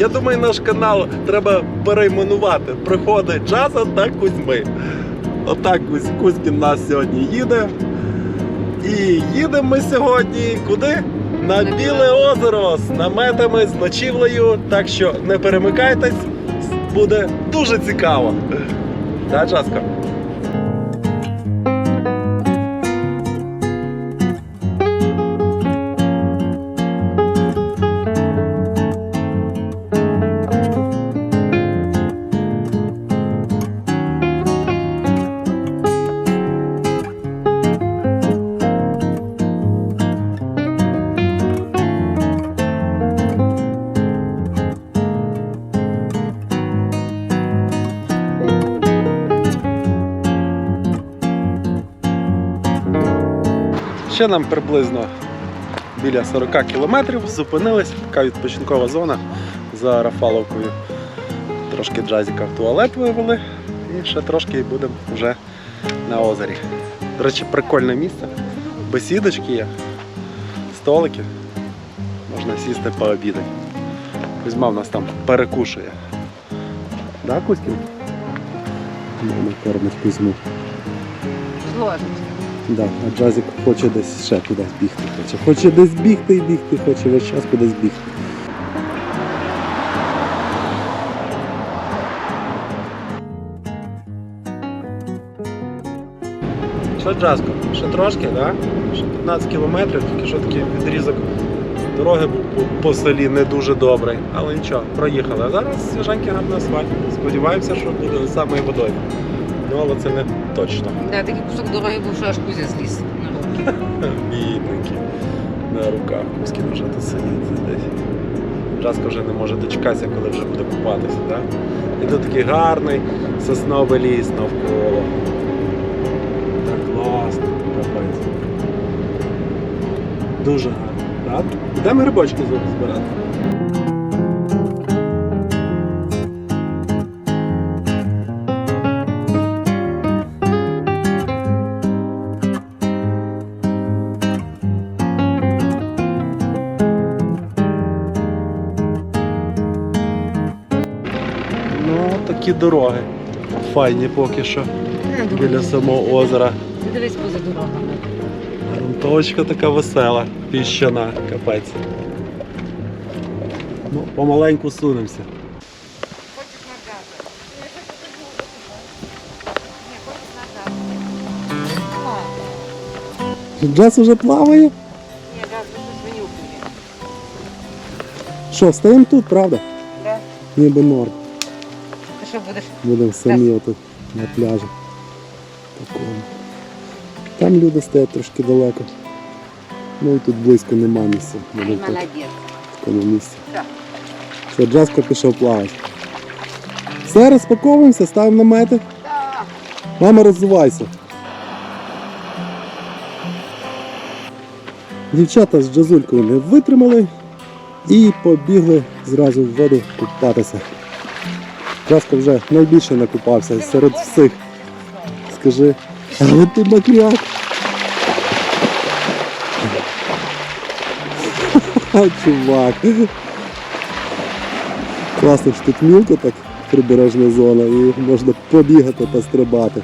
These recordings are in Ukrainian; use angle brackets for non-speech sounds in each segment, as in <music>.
Я думаю, наш канал треба перейменувати. Приходить Джаза та Кузьми. Отак Кузь, Кузькін нас сьогодні їде. І їдемо ми сьогодні куди? На Біле озеро з наметами, з ночівлею. Так що не перемикайтесь, буде дуже цікаво. Так, Джаска? Ще нам приблизно біля 40 кілометрів зупинились, така відпочинкова зона за Рафаловкою. Трошки джазіка в туалет вивели і ще трошки і будемо вже на озері. До речі, прикольне місце. Бесідочки є, столики. Можна сісти пообідати. Кузьма в нас там перекушує. Да, Кузькін? Мама кормить Кузьму. Зложить. Да, а Джазик хоче десь ще кудись бігти. Хоче. Хоче десь бігти і бігти, хоче весь час кудись бігти. Що, Джазко, ще трошки, да? Ще 15 кілометрів, тільки що такий відрізок дороги по, селі не дуже добрий. Але нічого, проїхали. А зараз свіженький гарний асфальт. Сподіваємося, що буде самою водою. Ну, але це не точно. Да, такий кусок дороги був, що аж кузя зліз на руки. Бідненький. На руках Кузькін вже тут сидить десь. Жаска вже не може дочекатися, коли вже буде купатися. Да? І тут такий гарний сосновий ліс навколо. Так класно, капець. Дуже гарно? Йдемо грибочки збирати. Такі дороги. Файні поки що. Біля самого озера. Дивись поза дорогами. Грунтовочка така весела, піщана, капець. Ну, помаленьку сунемося. Джаз уже плаває. Ні, ви щось винюхує. Що, стоїмо тут, правда? Да? Ніби норм. Що будеш? Будемо самі отут на пляжі. Такому. Там люди стоять трошки далеко. Ну і тут близько нема місця. Будемо тут в такому місці. Все, Джаско пішов плавати. Все, розпаковуємося, ставимо намети. Мама, розвивайся. Дівчата з джазулькою не витримали і побігли зразу в воду купатися. Джаско вже найбільше накупався серед всіх. Скажи, але ти макряк. Чувак. Класно, що тут мілко так прибережна зона і можна побігати та стрибати.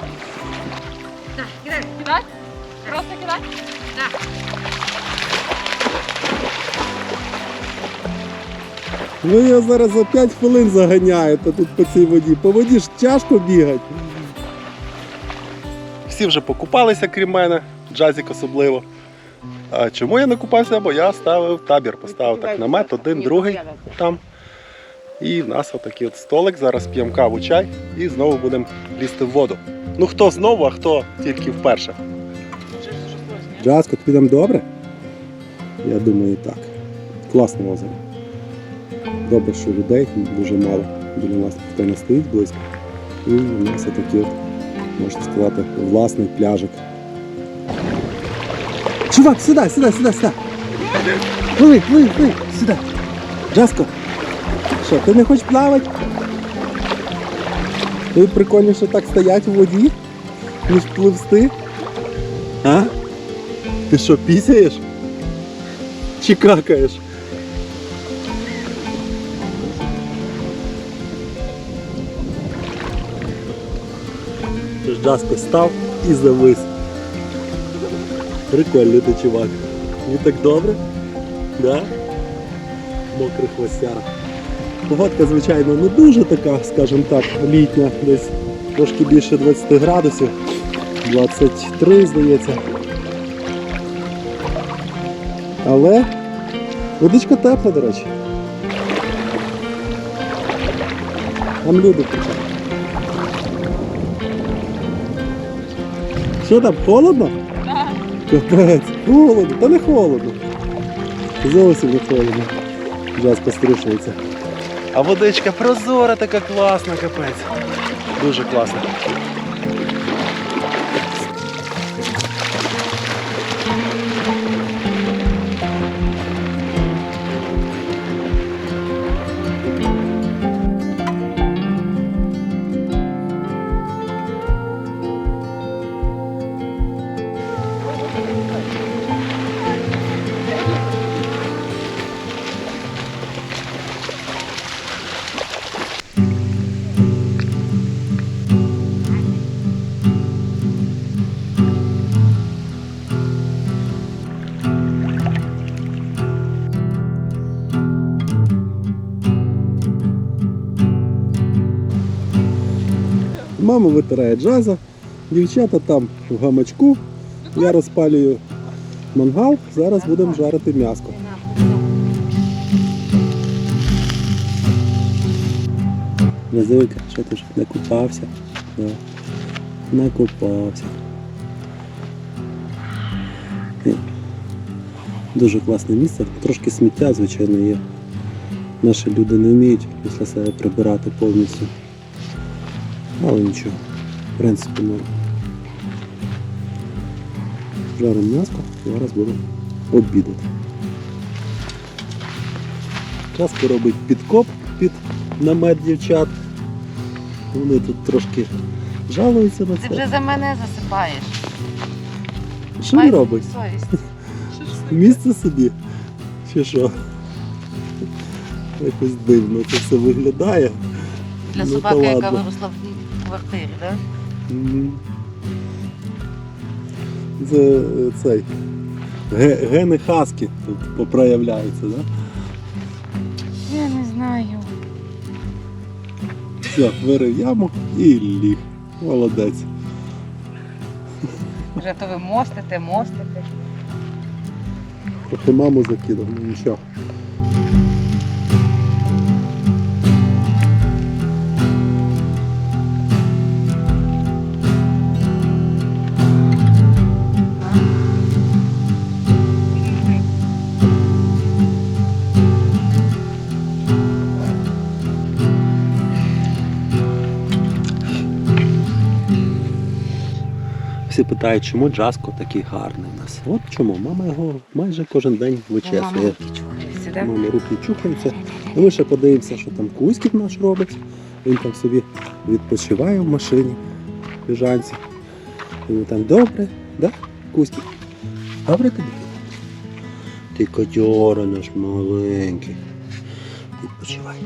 Ви його зараз за 5 хвилин заганяєте тут по цій воді. По воді ж тяжко бігати. Всі вже покупалися, крім мене, джазік особливо. А чому я не купався? Бо я ставив табір, поставив так намет, один, другий там. І в нас отакий от столик. Зараз п'ємо каву, чай і знову будемо лізти в воду. Ну хто знову, а хто тільки вперше. Джазко, тобі там добре? Я думаю, так. Класне озеро. Добре, що людей дуже мало. Біля нас ніхто не стоїть близько. І у нас такий можна сказати, власний пляжик. Чувак, сюди, сюди, сюди, сюди. Пливи, пливи, пливи, сюди. Джаско, що, ти не хочеш плавати? Тобі прикольніше так стоять у воді, ніж пливсти. А? Ти що, пісяєш? Чи какаєш? Джаско став і завис. Прикольний ти чувак. І так добре? Да? Мокрий хвостяра. Погодка, звичайно, не дуже така, скажімо так, літня, десь трошки більше 20 градусів. 23, здається. Але водичка тепла, до речі. Там люди кричать. Що там, холодно? Капець, холодно, та не холодно. Зовсім не холодно. Зараз пострішується. А водичка прозора, така класна, капець. Дуже класна. Мама витирає джаза, дівчата там в гамачку. Я розпалюю мангал, зараз будемо жарити м'ясо. Називка, що ти ж не купався? Да. Не купався. Дуже класне місце. Трошки сміття, звичайно, є. Наші люди не вміють після себе прибирати повністю. Але нічого. В принципі, норм. Жаримо м'ясо, зараз будемо обідати. Часто робить підкоп під намет дівчат. Вони тут трошки жалуються на це. Ти вже за мене засипаєш. Що він робить? Совість. <laughs> Місце собі? Чи що? Якось дивно це все виглядає. Для Ну, собаки, яка виросла в квартирі, так? Мгм. Це е, цей. ге- Гени хаски тут попроявляються, да? Я не знаю. Все, вирив яму і ліг. Молодець. Вже то ви мостите, мостите. Трохи маму закидав, ну нічого. Питають, чому Джаско такий гарний у нас. От чому? Мама його майже кожен день Мама вичесує. руки чухаються, так? Мами руки чухаються. І ми ще подивимося, що там Кузьків наш робить. Він там собі відпочиває в машині, в лежанці. Йому там добре, да? Кузьків? Добре тобі? Ти котьора наш маленький. Відпочивай.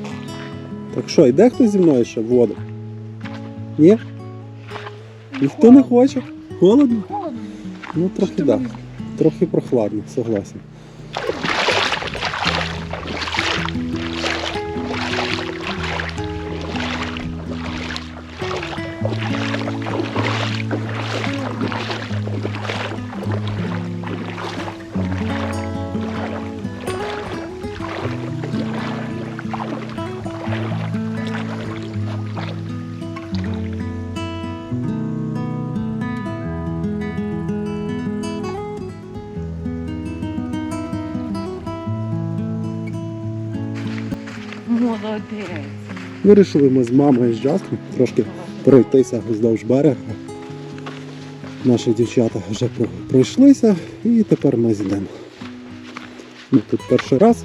Так що, йде хтось зі мною ще в воду? Ні? Ніхто не хоче? Холодно? Ну трохи так. Да. Трохи прохладно, согласен. Молодець. Вирішили ми з мамою з Джаском трошки пройтися вздовж берега. Наші дівчата вже пройшлися і тепер ми йдемо. Ми тут перший раз.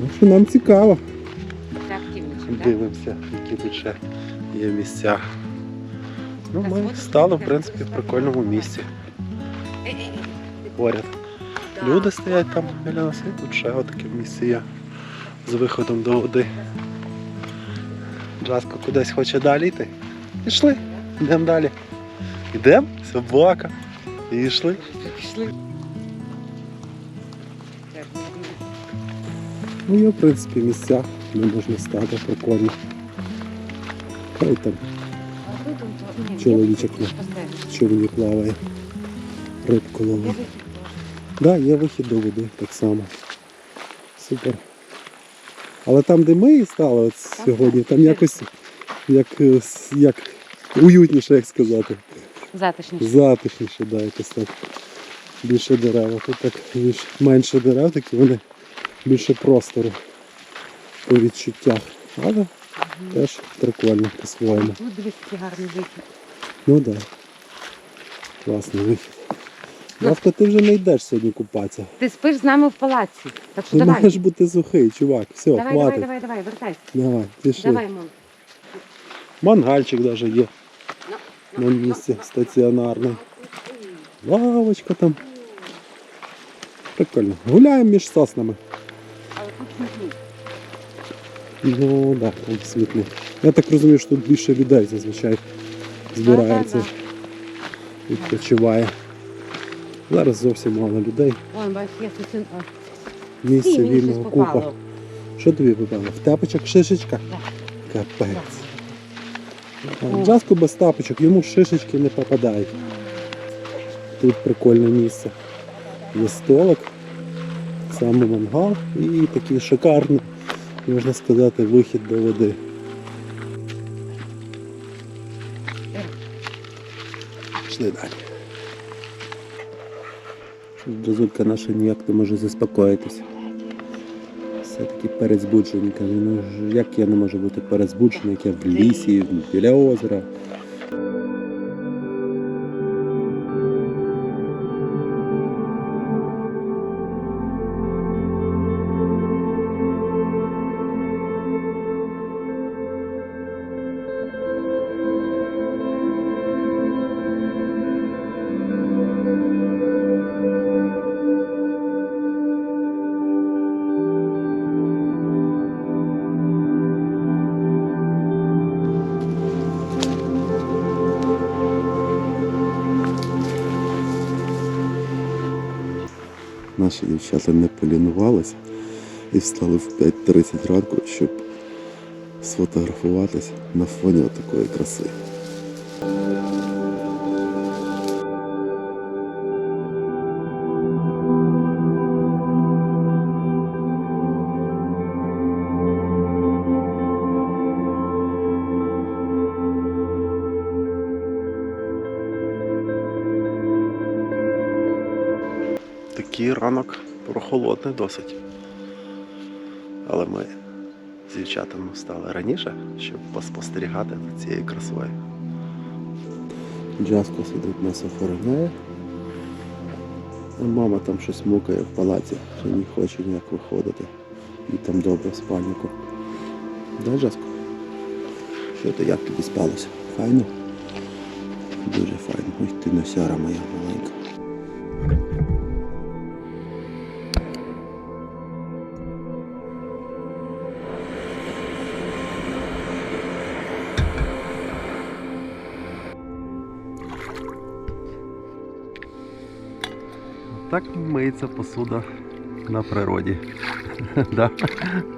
Ну, що нам цікаво. Дивимося, які тут ще є місця. Ну, ми стали, в принципі, в прикольному місці. Поряд. Люди стоять там біля нас, і тут ще отаке місце є з виходом до води. Джаско кудись хоче далі йти. Пішли. Йдемо далі. Йдемо, собака. І йшли. Пішли. Ну, є, в принципі, місця, де можна стати прикольно. Хай там Чоловічок човні плаває, рибку ловить. Да, є вихід до води так само. Супер. Але там, де ми стали от сьогодні, там якось як, е, як уютніше, як сказати. Затишніше. Затишніше, да, якось так. Більше дерева. Тут так більш, менше дерев, такі вони більше простору по відчуттях. Але теж прикольно по-своєму. Тут дивись, який гарний вихід. Ну так. Да. Класний вихід. Лавка, ти вже не йдеш сьогодні купатися. Ти спиш з нами в палаці. Так що Ти давай. маєш бути сухий, чувак. Все, Давай, давай, хватить. давай, давай, вертайся. Давай, пішли. Давай, мам. Мангальчик навіть є на місці стаціонарний. Лавочка там. Прикольно. Гуляємо між соснами. Але тут смітник. Ну так, да, там смітник. Я так розумію, що тут більше людей зазвичай збирається, відпочиває. Зараз зовсім мало людей. Вон, бачиш, є мені щось вільного купа. Що тобі попало? В тапочок шишечка? Капець. А Джаску без тапочок, йому шишечки не попадають. Тут прикольне місце. Є столик, саме мангал і такий шикарний, можна сказати, вихід до води. Пішли далі. Джазулька наша ніяк не може заспокоїтися. Все-таки перезбуджений. Каже, ну як я не можу бути перезбуджений, як я в лісі, біля озера. Наші дівчата не полінувалися і встали в 5.30 ранку, щоб сфотографуватись на фоні такої краси. Такий ранок прохолодний досить. Але ми з дівчатами встали раніше, щоб поспостерігати за цією красою. Джаско сидить нас охороняє. А мама там щось мукає в палаці, що не хоче ніяк виходити. І там добре в спальнику. Да, Джаско? Що то як тобі спалося? Файно? Дуже файно. Ой, ти носяра моя маленька. Так миється посуда на природі. <laughs>